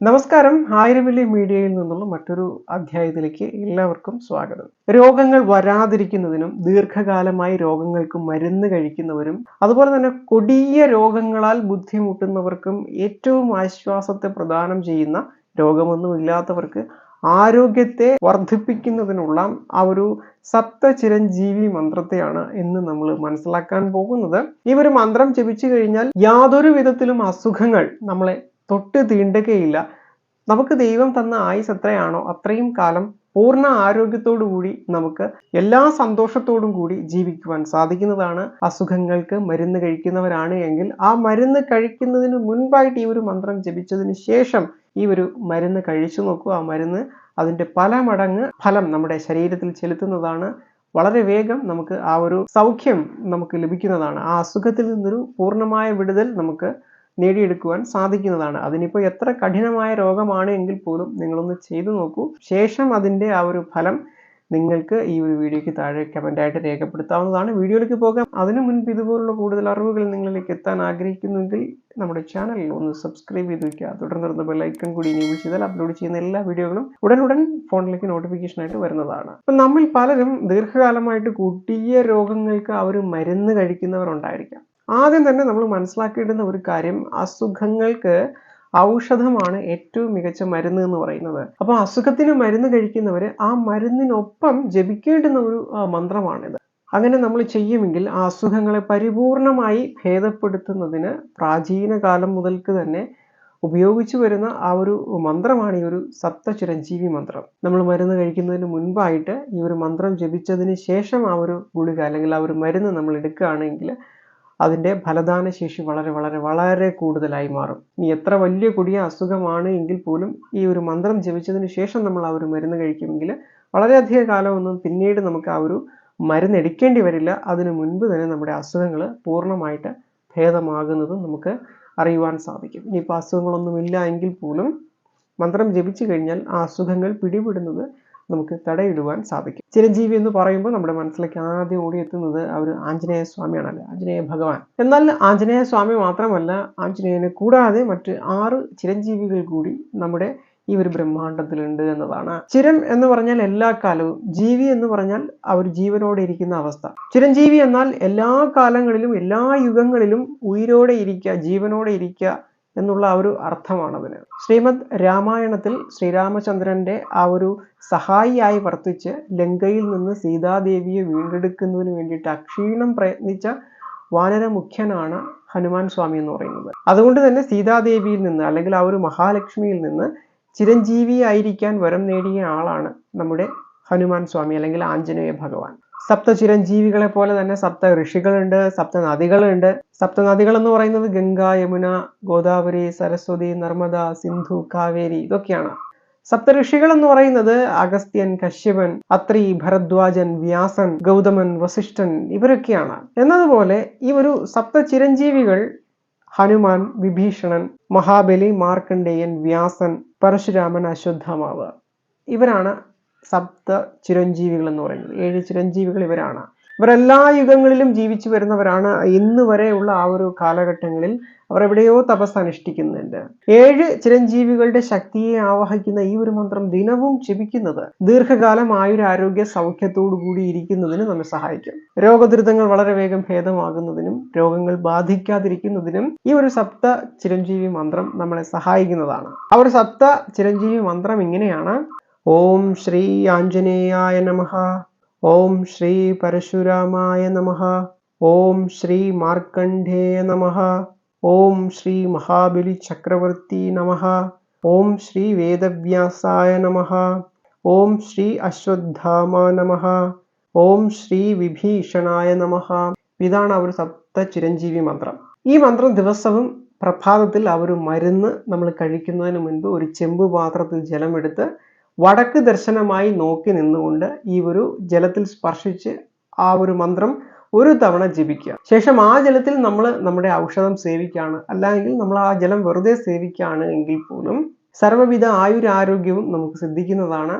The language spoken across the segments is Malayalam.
നമസ്കാരം. ആയിരവിളി മീഡിയയിൽ നിന്നുള്ള മറ്റൊരു അധ്യായത്തിലേക്ക് എല്ലാവർക്കും സ്വാഗതം. രോഗങ്ങൾ വരാതിരിക്കുന്നതിനും ദീർഘകാലമായി രോഗങ്ങൾക്ക് മരുന്ന് കഴിക്കുന്നവരും അതുപോലെ തന്നെ കൊടിയ രോഗങ്ങളാൽ ബുദ്ധിമുട്ടുന്നവർക്കും ഏറ്റവും ആശ്വാസത്തെ പ്രദാനം ചെയ്യുന്ന രോഗമൊന്നുമില്ലാത്തവർക്ക് ആരോഗ്യത്തെ വർദ്ധിപ്പിക്കുന്നതിനുള്ള ആ ഒരു സപ്ത ചിരഞ്ജീവി മന്ത്രത്തെയാണ് ഇന്ന് നമ്മൾ മനസ്സിലാക്കാൻ പോകുന്നത്. ഈ ഒരു മന്ത്രം ജപിച്ചു കഴിഞ്ഞാൽ യാതൊരു വിധത്തിലും അസുഖങ്ങൾ നമ്മളെ തൊട്ട് തീണ്ടുകയില്ല നമുക്ക് ദൈവം തന്ന ആയുസ് എത്രയാണോ അത്രയും കാലം പൂർണ ആരോഗ്യത്തോടു കൂടി നമുക്ക് എല്ലാ സന്തോഷത്തോടും കൂടി ജീവിക്കുവാൻ സാധിക്കുന്നതാണ്. അസുഖങ്ങൾക്ക് മരുന്ന് കഴിക്കുന്നവരാണ് എങ്കിൽ ആ മരുന്ന് കഴിക്കുന്നതിന് മുൻപായിട്ട് ഈ ഒരു മന്ത്രം ജപിച്ചതിന് ശേഷം ഈ ഒരു മരുന്ന് കഴിച്ചു നോക്കൂ. ആ മരുന്ന് അതിന്റെ പല മടങ്ങ് ഫലം നമ്മുടെ ശരീരത്തിൽ ചെലുത്തുന്നതാണ്. വളരെ വേഗം നമുക്ക് ആ ഒരു സൗഖ്യം നമുക്ക് ലഭിക്കുന്നതാണ്. ആ അസുഖത്തിൽ നിന്നൊരു പൂർണമായ വിടുതൽ നമുക്ക് നേടിയെടുക്കുവാൻ സാധിക്കുന്നതാണ്. അതിനിപ്പോൾ എത്ര കഠിനമായ രോഗമാണ് എങ്കിൽ പോലും നിങ്ങളൊന്ന് ചെയ്തു നോക്കൂ. ശേഷം അതിന്റെ ആ ഒരു ഫലം നിങ്ങൾക്ക് ഈ ഒരു വീഡിയോയ്ക്ക് താഴെ കമന്റായിട്ട് രേഖപ്പെടുത്താവുന്നതാണ്. വീഡിയോയിലേക്ക് പോകാം. അതിനു മുൻപ് ഇതുപോലുള്ള കൂടുതൽ അറിവുകൾ നിങ്ങളിലേക്ക് എത്താൻ ആഗ്രഹിക്കുന്നുവെങ്കിൽ നമ്മുടെ ചാനൽ ഒന്ന് സബ്സ്ക്രൈബ് ചെയ്ത് വയ്ക്കുക തുടർന്ന് ബെല്ലൈക്കൺ കൂടി എനേബിൾ ചെയ്താൽ അപ്ലോഡ് ചെയ്യുന്ന എല്ലാ വീഡിയോകളും ഉടനുടൻ ഫോണിലേക്ക് നോട്ടിഫിക്കേഷൻ ആയിട്ട് വരുന്നതാണ്. അപ്പം നമ്മൾ പലരും ദീർഘകാലമായിട്ട് കൂട്ടിയ രോഗങ്ങൾക്ക് ഒരു മരുന്ന് കഴിക്കുന്നവരുണ്ടായിരിക്കാം. ആദ്യം തന്നെ നമ്മൾ മനസ്സിലാക്കേണ്ടുന്ന ഒരു കാര്യം അസുഖങ്ങൾക്ക് ഔഷധമാണ് ഏറ്റവും മികച്ച മരുന്ന് എന്ന് പറയുന്നത്. അപ്പോൾ അസുഖത്തിന് മരുന്ന് കഴിക്കുന്നവർ ആ മരുന്നിനൊപ്പം ജപിക്കേണ്ടുന്ന ഒരു മന്ത്രമാണിത്. അങ്ങനെ നമ്മൾ ചെയ്യുമെങ്കിൽ ആ അസുഖങ്ങളെ പരിപൂർണമായി ഭേദപ്പെടുത്തുന്നതിന് പ്രാചീന കാലം മുതൽക്ക് തന്നെ ഉപയോഗിച്ചു വരുന്ന ആ ഒരു മന്ത്രമാണ് ഈ ഒരു സപ്ത ചിരഞ്ജീവി മന്ത്രം. നമ്മൾ മരുന്ന് കഴിക്കുന്നതിന് മുൻപായിട്ട് ഈ ഒരു മന്ത്രം ജപിച്ചതിന് ശേഷം ആ ഒരു ഗുളിക അല്ലെങ്കിൽ ആ ഒരു മരുന്ന് നമ്മൾ എടുക്കുകയാണെങ്കിൽ അതിന്റെ ഫലദാന ശേഷി വളരെ വളരെ വളരെ കൂടുതലായി മാറും. ഇനി എത്ര വലിയ കൊടിയ അസുഖമാണ് എങ്കിൽ പോലും ഈ ഒരു മന്ത്രം ജപിച്ചതിന് ശേഷം നമ്മൾ ആ ഒരു മരുന്ന് കഴിക്കുമെങ്കിൽ വളരെയധികം കാലമൊന്നും പിന്നീട് നമുക്ക് ആ ഒരു മരുന്ന് എടുക്കേണ്ടി വരില്ല. അതിനു മുൻപ് തന്നെ നമ്മുടെ അസുഖങ്ങൾ പൂർണമായിട്ട് ഭേദമാകുന്നതും നമുക്ക് അറിയുവാൻ സാധിക്കും. ഇനിയിപ്പോൾ അസുഖങ്ങളൊന്നുമില്ല എങ്കിൽ പോലും മന്ത്രം ജപിച്ചു കഴിഞ്ഞാൽ ആ അസുഖങ്ങൾ പിടിപെടുന്നത് നമുക്ക് തടയിടുവാൻ സാധിക്കും. ചിരഞ്ജീവി എന്ന് പറയുമ്പോൾ നമ്മുടെ മനസ്സിലേക്ക് ആദ്യം ഓടിയെത്തുന്നത് ആ ആഞ്ജനേയ സ്വാമിയാണല്ലോ? ആഞ്ജനേയ ഭഗവാൻ. എന്നാൽ ആഞ്ജനേയ സ്വാമി മാത്രമല്ല ആഞ്ജനേയനെ കൂടാതെ മറ്റ് ആറ് ചിരഞ്ജീവികൾ കൂടി നമ്മുടെ ഈ ഒരു ബ്രഹ്മാണ്ടത്തിലുണ്ട് എന്നതാണ്. ചിരം എന്ന് പറഞ്ഞാൽ എല്ലാ കാലവും ജീവി എന്ന് പറഞ്ഞാൽ അവർ ജീവനോടെ ഇരിക്കുന്ന അവസ്ഥ. ചിരഞ്ജീവി എന്നാൽ എല്ലാ കാലങ്ങളിലും എല്ലാ യുഗങ്ങളിലും ഉയിരോടെ ഇരിക്കുക ജീവനോടെ ഇരിക്കുക എന്നുള്ള ആ ഒരു അർത്ഥമാണ് അതിന്. ശ്രീമദ് രാമായണത്തിൽ ശ്രീരാമചന്ദ്രന്റെ ആ ഒരു സഹായിയായി വർത്തിച്ച് ലങ്കയിൽ നിന്ന് സീതാദേവിയെ വീണ്ടെടുക്കുന്നതിന് വേണ്ടിയിട്ട് അക്ഷീണം പ്രയത്നിച്ച വാനരമുഖ്യനാണ് ഹനുമാൻ സ്വാമി എന്ന് പറയുന്നത്. അതുകൊണ്ട് തന്നെ സീതാദേവിയിൽ നിന്ന് അല്ലെങ്കിൽ ആ ഒരു മഹാലക്ഷ്മിയിൽ നിന്ന് ചിരഞ്ജീവി ആയിരിക്കാൻ വരം നേടിയ ആളാണ് നമ്മുടെ ഹനുമാൻ സ്വാമി അല്ലെങ്കിൽ ആഞ്ജനേയ ഭഗവാൻ. സപ്ത ചിരഞ്ജീവികളെ പോലെ തന്നെ സപ്ത ഋഷികളുണ്ട് സപ്ത നദികളുണ്ട് സപ്ത നദികൾ എന്ന് പറയുന്നത് ഗംഗ യമുന ഗോദാവരി സരസ്വതി നർമ്മദ സിന്ധു കാവേരി ഇതൊക്കെയാണ്. സപ്ത ഋഷികൾ എന്ന് പറയുന്നത് അഗസ്ത്യൻ കശ്യപൻ അത്രി ഭരദ്വാജൻ വ്യാസൻ ഗൗതമൻ വസിഷ്ഠൻ ഇവരൊക്കെയാണ്. എന്നതുപോലെ ഈ ഒരു സപ്ത ചിരഞ്ജീവികൾ ഹനുമാൻ വിഭീഷണൻ മഹാബലി മാർക്കണ്ഡേയൻ വ്യാസൻ പരശുരാമൻ അശ്വത്ഥമാവ് ഇവരാണ് സപ്ത ചിരഞ്ജീവികൾ എന്ന് പറയുന്നത്. ഏഴ് ചിരഞ്ജീവികൾ ഇവരാണ്. ഇവരെല്ലാ യുഗങ്ങളിലും ജീവിച്ചു വരുന്നവരാണ്. ഇന്ന് വരെയുള്ള ആ ഒരു കാലഘട്ടങ്ങളിൽ അവർ എവിടെയോ തപസ് അനുഷ്ഠിക്കുന്നുണ്ട്. ഏഴ് ചിരഞ്ജീവികളുടെ ശക്തിയെ ആവാഹിക്കുന്ന ഈ ഒരു മന്ത്രം ദിനവും ജപിക്കുന്നത് ദീർഘകാലം ആയുരാരോഗ്യ സൗഖ്യത്തോടു കൂടി ഇരിക്കുന്നതിന് നമ്മെ സഹായിക്കും. രോഗദുരിതങ്ങൾ വളരെ വേഗം ഭേദമാകുന്നതിനും രോഗങ്ങൾ ബാധിക്കാതിരിക്കുന്നതിനും ഈ ഒരു സപ്ത ചിരഞ്ജീവി മന്ത്രം നമ്മളെ സഹായിക്കുന്നതാണ്. ആ ഒരു സപ്ത ചിരഞ്ജീവി മന്ത്രം ഇങ്ങനെയാണ്. ഓം ശ്രീ ആഞ്ജനേയായ നമ. ഓം ശ്രീ പരശുരാമായ നമ. ഓം ശ്രീ മാർക്കണ്ഡേയ നമ. ഓം ശ്രീ മഹാബലി ചക്രവർത്തി നമ. ഓം ശ്രീ വേദവ്യാസായ നമ. ഓം ശ്രീ അശ്വത്ഥാമ നമ. ഓം ശ്രീ വിഭീഷണായ നമ. ഇതാണ് ഒരു സപ്ത ചിരഞ്ജീവി മന്ത്രം. ഈ മന്ത്രം ദിവസവും പ്രഭാതത്തിൽ ഒരു മരുന്ന് നമ്മൾ കഴിക്കുന്നതിന് മുൻപ് ഒരു ചെമ്പ് പാത്രത്തിൽ ജലമെടുത്ത് വടക്ക് ദർശനമായി നോക്കി നിന്നുകൊണ്ട് ഈ ഒരു ജലത്തിൽ സ്പർശിച്ച് ആ ഒരു മന്ത്രം ഒരു തവണ ജപിക്കുക. ശേഷം ആ ജലത്തിൽ നമ്മൾ നമ്മുടെ ഔഷധം സേവിക്കുകയാണ് അല്ലെങ്കിൽ നമ്മൾ ആ ജലം വെറുതെ സേവിക്കുകയാണ് എങ്കിൽ പോലും സർവവിധ ആയുരാരോഗ്യവും നമുക്ക് സിദ്ധിക്കുന്നതാണ്.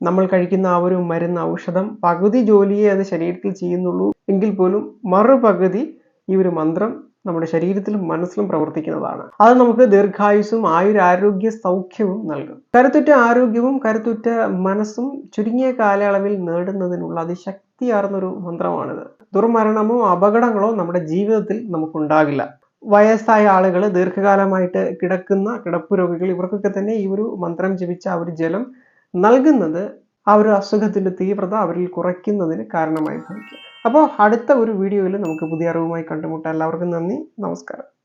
നമ്മൾ കഴിക്കുന്ന ആ ഒരു മരുന്ന് ഔഷധം പകുതി ജോലിയെ അത് ശരീരത്തിൽ ചെയ്യുന്നുള്ളൂ എങ്കിൽ പോലും മറുപകുതി ഈ ഒരു മന്ത്രം നമ്മുടെ ശരീരത്തിലും മനസ്സിലും പ്രവർത്തിക്കുന്നതാണ്. അത് നമുക്ക് ദീർഘായുസും ആയുരാരോഗ്യ സൗഖ്യവും നൽകും. കരുത്തുറ്റ ആരോഗ്യവും കരുത്തുറ്റ മനസ്സും ചുരുങ്ങിയ കാലയളവിൽ നേടുന്നതിനുള്ള അതിശക്തിയാർന്നൊരു മന്ത്രമാണിത്. ദുർമരണമോ അപകടങ്ങളോ നമ്മുടെ ജീവിതത്തിൽ നമുക്കുണ്ടാകില്ല. വയസ്സായ ആളുകൾ ദീർഘകാലമായിട്ട് കിടക്കുന്ന കിടപ്പ് രോഗികൾ ഇവർക്കൊക്കെ തന്നെ ഈ ഒരു മന്ത്രം ജപിച്ച ആ ഒരു ജലം നൽകുന്നത് ആ ഒരു അസുഖത്തിന്റെ തീവ്രത അവരിൽ കുറയ്ക്കുന്നതിന് കാരണമായി ഭവിക്കും. അപ്പോൾ അടുത്ത ഒരു വീഡിയോയിൽ നമുക്ക് പുതിയ അറിവുമായി കണ്ടുമുട്ടാം. എല്ലാവർക്കും നന്ദി. നമസ്കാരം.